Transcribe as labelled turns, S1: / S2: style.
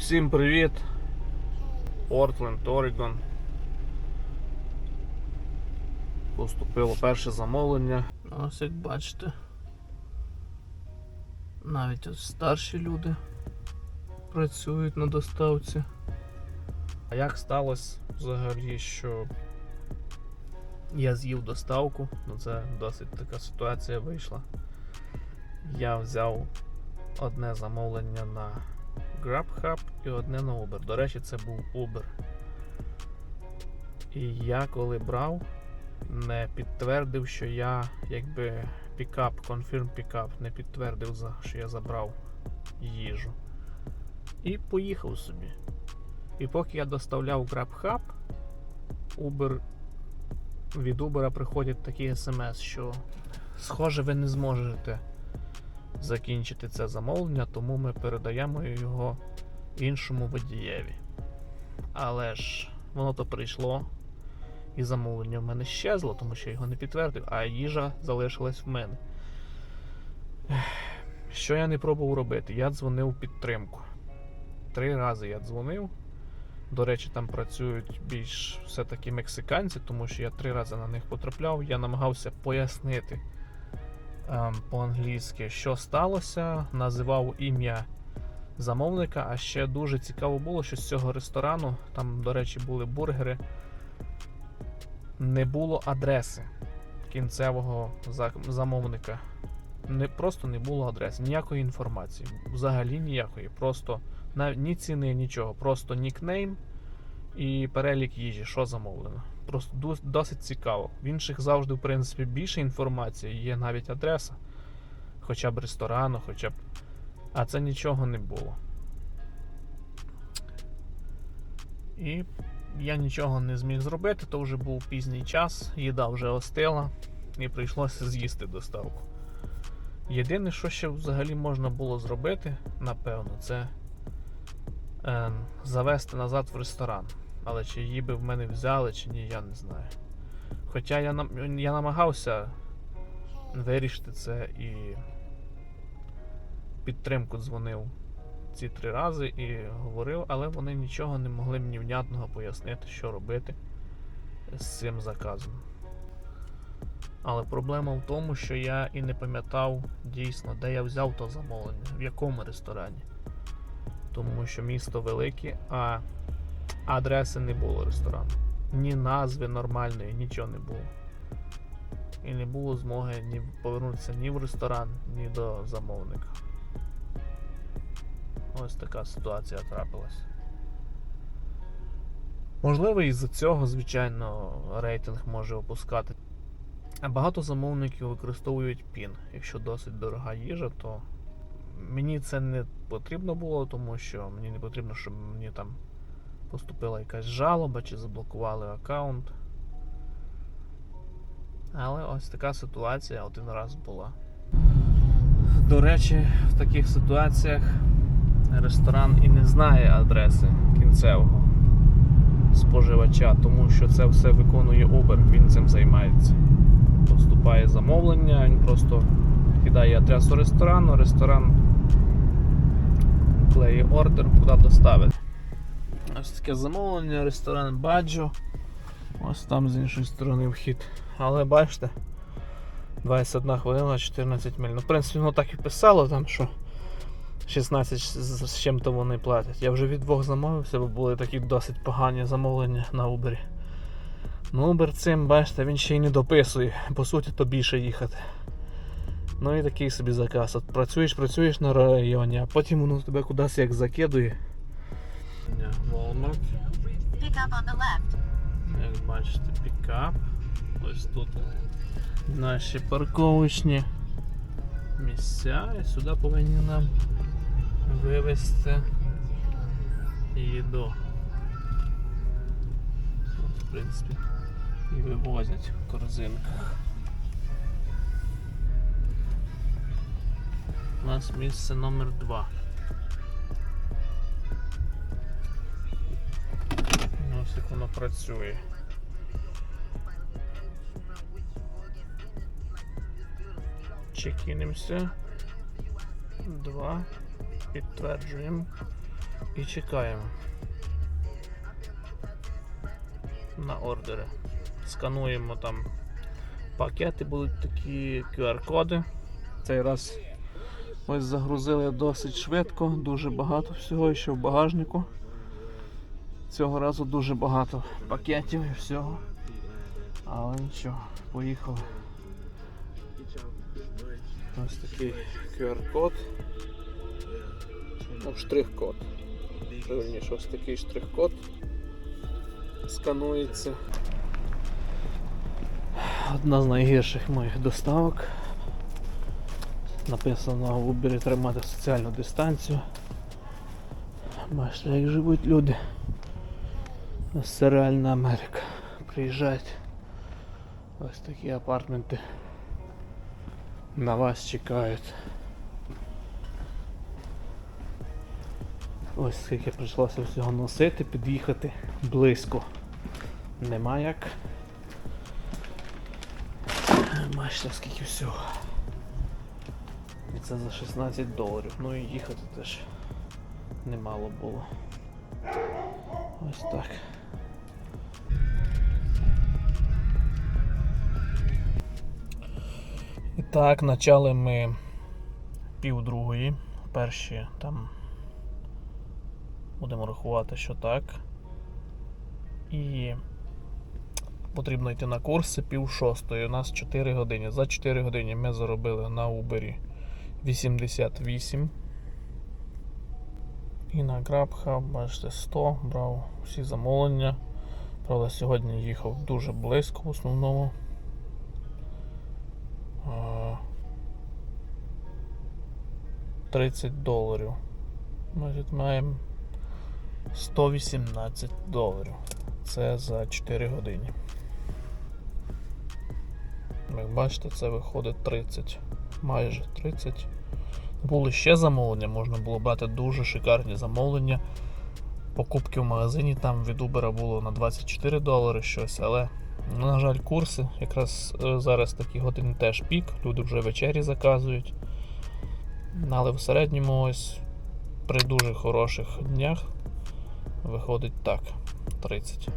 S1: Всім привіт! Портленд, Орегон. Поступило перше замовлення. Ось як бачите. Навіть ось старші люди працюють на доставці. А як сталося взагалі, що я з'їв доставку, ну це досить така ситуація вийшла. Я взяв одне замовлення на GrabHub і одне на Uber. До речі, це був Uber. І я коли брав, не підтвердив, що я якби пікап, confirm пікап, не підтвердив, що я забрав їжу. І поїхав собі. І поки я доставляв GrabHub, Uber від Uber приходять такі смс, що схоже, ви не зможете закінчити це замовлення, тому ми передаємо його іншому водієві. Але ж воно то прийшло, і замовлення в мене щезло, тому що я його не підтвердив, а їжа залишилась в мене. Що я не пробував робити? Я дзвонив у підтримку. Три рази я дзвонив. До речі, там працюють більш все-таки мексиканці, тому що я три рази на них потрапляв. Я намагався пояснити по-англійськи, що сталося, називав ім'я замовника. А ще дуже цікаво було, що з цього ресторану, там, до речі, були бургери, не було адреси кінцевого замовника. Не, просто не було адреси, ніякої інформації. Взагалі ніякої. Просто ні ціни, нічого. Просто нікнейм і перелік їжі, що замовлено. Просто досить цікаво. В інших завжди, в принципі, більше інформації, є навіть адреса, хоча б ресторану, хоча б. А це нічого не було. І я нічого не зміг зробити, то вже був пізній час, їда вже остила, і прийшлося з'їсти доставку. Єдине, що ще взагалі можна було зробити, напевно, це е, завести назад в ресторан. Але чи її би в мене взяли, чи ні, я не знаю. Хоча я, я намагався вирішити це і підтримку дзвонив ці три рази і говорив, але вони нічого не могли мені внятного пояснити, що робити з цим заказом. Але проблема в тому, що я і не пам'ятав дійсно, де я взяв то замовлення, в якому ресторані. Тому що місто велике, а адреси не було ресторану. Ні назви нормальної, нічого не було. І не було змоги ні повернутися ні в ресторан, ні до замовника. Ось така ситуація трапилась. Можливо, із-за цього, звичайно, рейтинг може опускати. А Багато замовників використовують PIN. Якщо досить дорога їжа, то мені це не потрібно було, тому що мені не потрібно, щоб мені там поступила якась жалоба чи заблокували аккаунт. Але ось така ситуація один раз була. До речі, в таких ситуаціях ресторан і не знає адреси кінцевого споживача, тому що це все виконує Uber, він цим займається. Поступає замовлення, він просто кидає адресу ресторану, ресторан клеє ордер, куди доставити. Ось таке замовлення, ресторан Баджо. Ось там з іншої сторони вхід. Але бачите, 21 хвилина, 14 миль. Ну, в принципі, воно так і писало там, що 16 з чим-то вони платять. Я вже від двох замовився, бо були такі досить погані замовлення на Uber. Ну, Uber цим, бачите, він ще й не дописує. По суті, то більше їхати. Ну і такий собі заказ. От працюєш, працюєш на районі, а потім воно тебе кудись як закидує. Walmart.
S2: Pick up on the left.
S1: Як бачите, пікап. Ось тут наші парковочні місця. І сюди повинні нам вивезти їду. От, В принципі, і вивозять в корзинках. У нас місце номер 2. Воно працює. Чекінимося. Два. Підтверджуємо. І чекаємо на ордери. Скануємо там пакети, будуть такі QR-коди. Цей раз ось загрузили досить швидко, дуже багато всього, ще в багажнику. Цього разу дуже багато пакетів і всього. Але нічого, поїхали. Ось такий QR-код. Ну, штрих-код. Правильніше, ось такий штрих-код сканується. Одна з найгірших моїх доставок. Написано в Uber тримати соціальну дистанцію. Бачите, як живуть люди. Це Америка. Приїжджають. Ось такі апартменти. На вас чекають. Ось скільки прийшлося всього носити, під'їхати близько. Нема як. Бачите, скільки всього. І це за 16 доларів. Ну і їхати теж немало було. Ось так. І так, почали ми пів другої. Перші там будемо рахувати, що так. І потрібно йти на курси пів шостої. У нас 4 години. За 4 години ми заробили на Uber 88. І на GrabHub, бачите, 100, брав всі замовлення. Правда, сьогодні їхав дуже близько в основному. А, 30 доларів. Значить, маємо 118 доларів. Це за 4 години. Як бачите, це виходить 30. Майже 30. Були ще замовлення, можна було брати дуже шикарні замовлення. Покупки в магазині там від Uber було на 24 долари щось, але, на жаль, курси. Якраз е, зараз такі години теж пік, люди вже вечері заказують. Але в середньому ось при дуже хороших днях виходить так, 30.